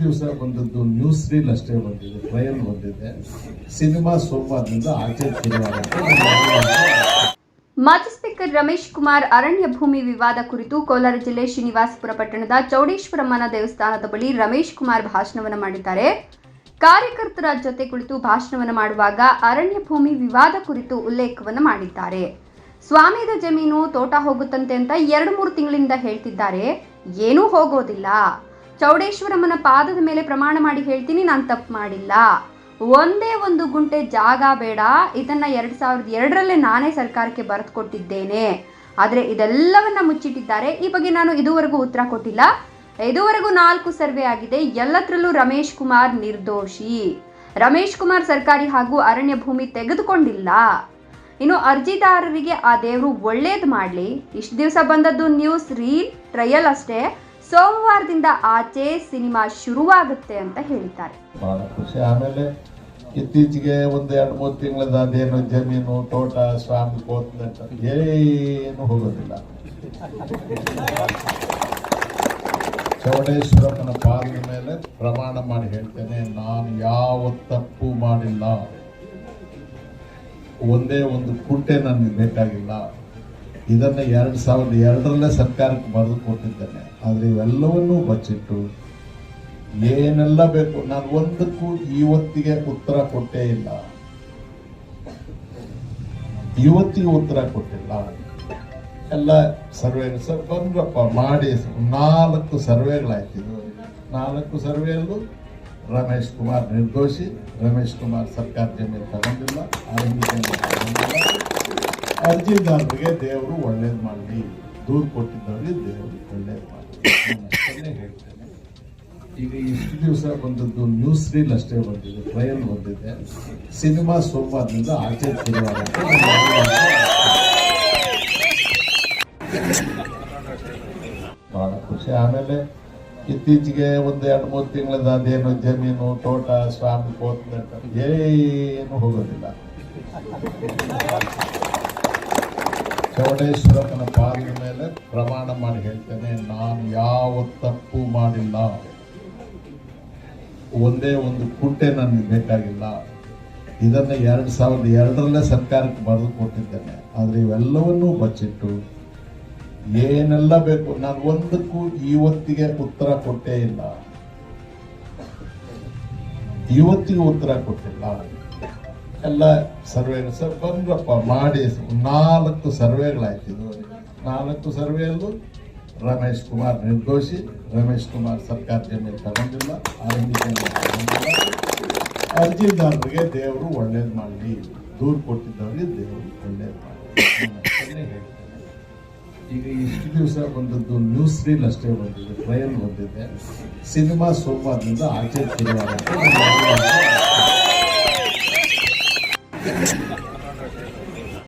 ದಿವಸ ಬಂದದ್ದು news reel ಅಷ್ಟೇ ಬಂದಿದೆ ಟ್ರಯಲ್ ಬಂದಿದೆ. ಸಿನಿಮಾ ಸೋಮವಾರದಿಂದ ಆಚೆ ಮಾಜಿ ಸ್ಪೀಕರ್ ರಮೇಶ್ ಕುಮಾರ್ ಅರಣ್ಯ ಭೂಮಿ ವಿವಾದ ಕುರಿತು ಕೋಲಾರ ಜಿಲ್ಲೆ ಶ್ರೀನಿವಾಸಪುರ ಪಟ್ಟಣದ ಚೌಡೇಶ್ವರಮ್ಮನ ದೇವಸ್ಥಾನದ ಬಳಿ ರಮೇಶ್ ಕುಮಾರ್ ಭಾಷಣವನ್ನು ಮಾಡಿದ್ದಾರೆ. ಕಾರ್ಯಕರ್ತರ ಜೊತೆ ಕುಳಿತು ಭಾಷಣವನ್ನು ಮಾಡುವಾಗ ಅರಣ್ಯ ಭೂಮಿ ವಿವಾದ ಕುರಿತು ಉಲ್ಲೇಖವನ್ನು ಮಾಡಿದ್ದಾರೆ. ಸ್ವಾಮಿದ ಜಮೀನು ತೋಟ ಹೋಗುತ್ತಂತೆ ಅಂತ ಎರಡು ಮೂರು ತಿಂಗಳಿಂದ ಹೇಳ್ತಿದ್ದಾರೆ. ಏನೂ ಹೋಗೋದಿಲ್ಲ. ಚೌಡೇಶ್ವರಮ್ಮನ ಪಾದದ ಮೇಲೆ ಪ್ರಮಾಣ ಮಾಡಿ ಹೇಳ್ತೀನಿ, ನಾನು ತಪ್ಪು ಮಾಡಿಲ್ಲ. ಒಂದೇ ಒಂದು ಗುಂಟೆ ಜಾಗ ಬೇಡ, ಇದನ್ನ ಎರಡ್ ಸಾವಿರದ ಎರಡರಲ್ಲೇ ನಾನೇ ಸರ್ಕಾರಕ್ಕೆ ಬರೆದು ಕೊಟ್ಟಿದ್ದೇನೆ. ಆದರೆ ಇದೆಲ್ಲವನ್ನ ಮುಚ್ಚಿಟ್ಟಿದ್ದಾರೆ. ಈ ಬಗ್ಗೆ ನಾನು ಇದುವರೆಗೂ ಉತ್ತರ ಕೊಟ್ಟಿಲ್ಲ. ಇದುವರೆಗೂ ನಾಲ್ಕು ಸರ್ವೆ ಆಗಿದೆ. ಎಲ್ಲತ್ರಲ್ಲೂ ರಮೇಶ್ ಕುಮಾರ್ ನಿರ್ದೋಷಿ. ರಮೇಶ್ ಕುಮಾರ್ ಸರ್ಕಾರಿ ಹಾಗೂ ಅರಣ್ಯ ಭೂಮಿ ತೆಗೆದುಕೊಂಡಿಲ್ಲ. ಇನ್ನು ಅರ್ಜಿದಾರರಿಗೆ ಆ ದೇವರು ಒಳ್ಳೇದು ಮಾಡಲಿ. ಇಷ್ಟು ದಿವಸ ಬಂದದ್ದು ನ್ಯೂಸ್ ರೀಲ್ ಟ್ರಯಲ್ ಅಷ್ಟೇ. ಸೋಮವಾರದಿಂದ ಆಚೆ ಸಿನಿಮಾ ಶುರುವಾಗುತ್ತೆ ಅಂತ ಹೇಳಿದ್ದಾರೆ. ಬಹಳ ಖುಷಿ. ಆಮೇಲೆ ಇತ್ತೀಚೆಗೆ ಒಂದು ಎರಡು ಮೂರು ತಿಂಗಳದ ಅದೇನು ಜಮೀನು, ತೋಟ, ಸ್ವಾಮಿ ಅಂತ ಏನು ಹೋಗೋದಿಲ್ಲ. ಚೌಡೇಶ್ವರಪ್ಪನ ಪಾದದ ಮೇಲೆ ಪ್ರಮಾಣ ಮಾಡಿ ಹೇಳ್ತೇನೆ, ನಾನು ಯಾವ ತಪ್ಪು ಮಾಡಿಲ್ಲ. ಒಂದೇ ಒಂದು ಕುಂಟೆ ನನಗೆ ಬೇಕಾಗಿಲ್ಲ. ಇದನ್ನ ಎರಡು ಸಾವಿರದ ಎರಡರಲ್ಲೇ ಸರ್ಕಾರಕ್ಕೆ ಬರೆದು ಕೊಟ್ಟಿದ್ದೇನೆ. ಆದರೆ ಇವೆಲ್ಲವನ್ನೂ ಬಚ್ಚಿಟ್ಟು ಏನೆಲ್ಲ ಬೇಕು? ನಾನು ಒಂದಕ್ಕೂ ಇವತ್ತಿಗೆ ಉತ್ತರ ಕೊಟ್ಟೇ ಇಲ್ಲ. ಇವತ್ತಿಗೆ ಉತ್ತರ ಕೊಟ್ಟಿಲ್ಲ. ಎಲ್ಲ ಸರ್ವೆ ಸರ್ ಬಂದ್ರಪ್ಪ, ಮಾಡಿ ನಾಲ್ಕು ಸರ್ವೆಗಳಾಯ್ತಿದ್ರು ನಾಲ್ಕು ಸರ್ವೆಯಲ್ಲೂ ರಮೇಶ್ ಕುಮಾರ್ ನಿರ್ದೋಷಿ, ರಮೇಶ್ ಕುಮಾರ್ ಸರ್ಕಾರ ಜಮೀನು ತಗೊಂಡಿಲ್ಲ ತಗೊಂಡಿಲ್ಲ. ಅರ್ಜಿದಾರರಿಗೆ ದೇವರು ಒಳ್ಳೇದು ಮಾಡಲಿ. ದೂರು ಕೊಟ್ಟಿದ್ದವರಿಗೆ ದೇವರು ಒಳ್ಳೇದು ಮಾಡಲಿ. ಹೇಳ್ತೇನೆ. ಈಗ ಇಷ್ಟು ದಿವಸ ಬಂದದ್ದು ನ್ಯೂಸ್ ರೀಲ್ ಅಷ್ಟೇ ಬಂದಿದೆ ಟ್ರಯಲ್ ಬಂದಿದೆ. ಸಿನಿಮಾ ಸೋಮವಾರದಿಂದ ಆಚೆ ಬಹಳ ಖುಷಿ. ಆಮೇಲೆ ಇತ್ತೀಚೆಗೆ ಒಂದು ಎರಡು ಮೂರು ತಿಂಗಳದ ಅದೇನು ಜಮೀನು, ತೋಟ, ಸ್ವಾಮಿ ಕೋತ ಏನು ಹೋಗೋದಿಲ್ಲ. ಚೌಡೇಶ್ವರಪ್ಪನ ಪಾಲಿನ ಮೇಲೆ ಪ್ರಮಾಣ ಮಾಡಿ ಹೇಳ್ತೇನೆ, ನಾನು ಯಾವ ತಪ್ಪು ಮಾಡಿಲ್ಲ. ಒಂದೇ ಒಂದು ಕುಂಟೆ ನನಗೆ ಬೇಕಾಗಿಲ್ಲ. ಇದನ್ನ ಎರಡು ಸಾವಿರದ ಎರಡರಲ್ಲೇ ಸರ್ಕಾರಕ್ಕೆ ಬರೆದು ಕೊಟ್ಟಿದ್ದೇನೆ. ಆದರೆ ಇವೆಲ್ಲವನ್ನೂ ಬಚ್ಚಿಟ್ಟು ಏನೆಲ್ಲ ಬೇಕು, ನಾನು ಒಂದಕ್ಕೂ ಇವತ್ತಿಗೆ ಉತ್ತರ ಕೊಟ್ಟೇ ಇಲ್ಲ. ಇವತ್ತಿಗೂ ಉತ್ತರ ಕೊಟ್ಟಿಲ್ಲ. ಎಲ್ಲ ಸರ್ವೆ ಸರ್, ಬಂದ್ರಪ್ಪ, ಮಾಡಿ. ನಾಲ್ಕು ಸರ್ವೆಗಳಾಯ್ತಿದ್ವು ನಾಲ್ಕು ಸರ್ವೆಯಲ್ಲೂ ರಮೇಶ್ ಕುಮಾರ್ ನಿರ್ದೋಷಿ, ರಮೇಶ್ ಕುಮಾರ್ ಸರ್ಕಾರ ಜಮೀನು ತಗೊಂಡಿಲ್ಲ ಅರ್ಜಿದಾರರಿಗೆ ದೇವರು ಒಳ್ಳೇದು ಮಾಡಲಿ. ದೂರು ಕೊಟ್ಟಿದ್ದವ್ರಿಗೆ ದೇವರು ಒಳ್ಳೇದು ಮಾಡಲಿ. ಈಗ ಇಷ್ಟು ದಿವಸ ಬಂದದ್ದು ನ್ಯೂಸ್ ರೀಲ್ ಅಷ್ಟೇ ಬಂದಿದೆ ಟ್ರಯಲ್ ಬಂದಿದೆ. ಸಿನಿಮಾ ಸೋಮವಾರದಿಂದ ಆಚೆ Thank you.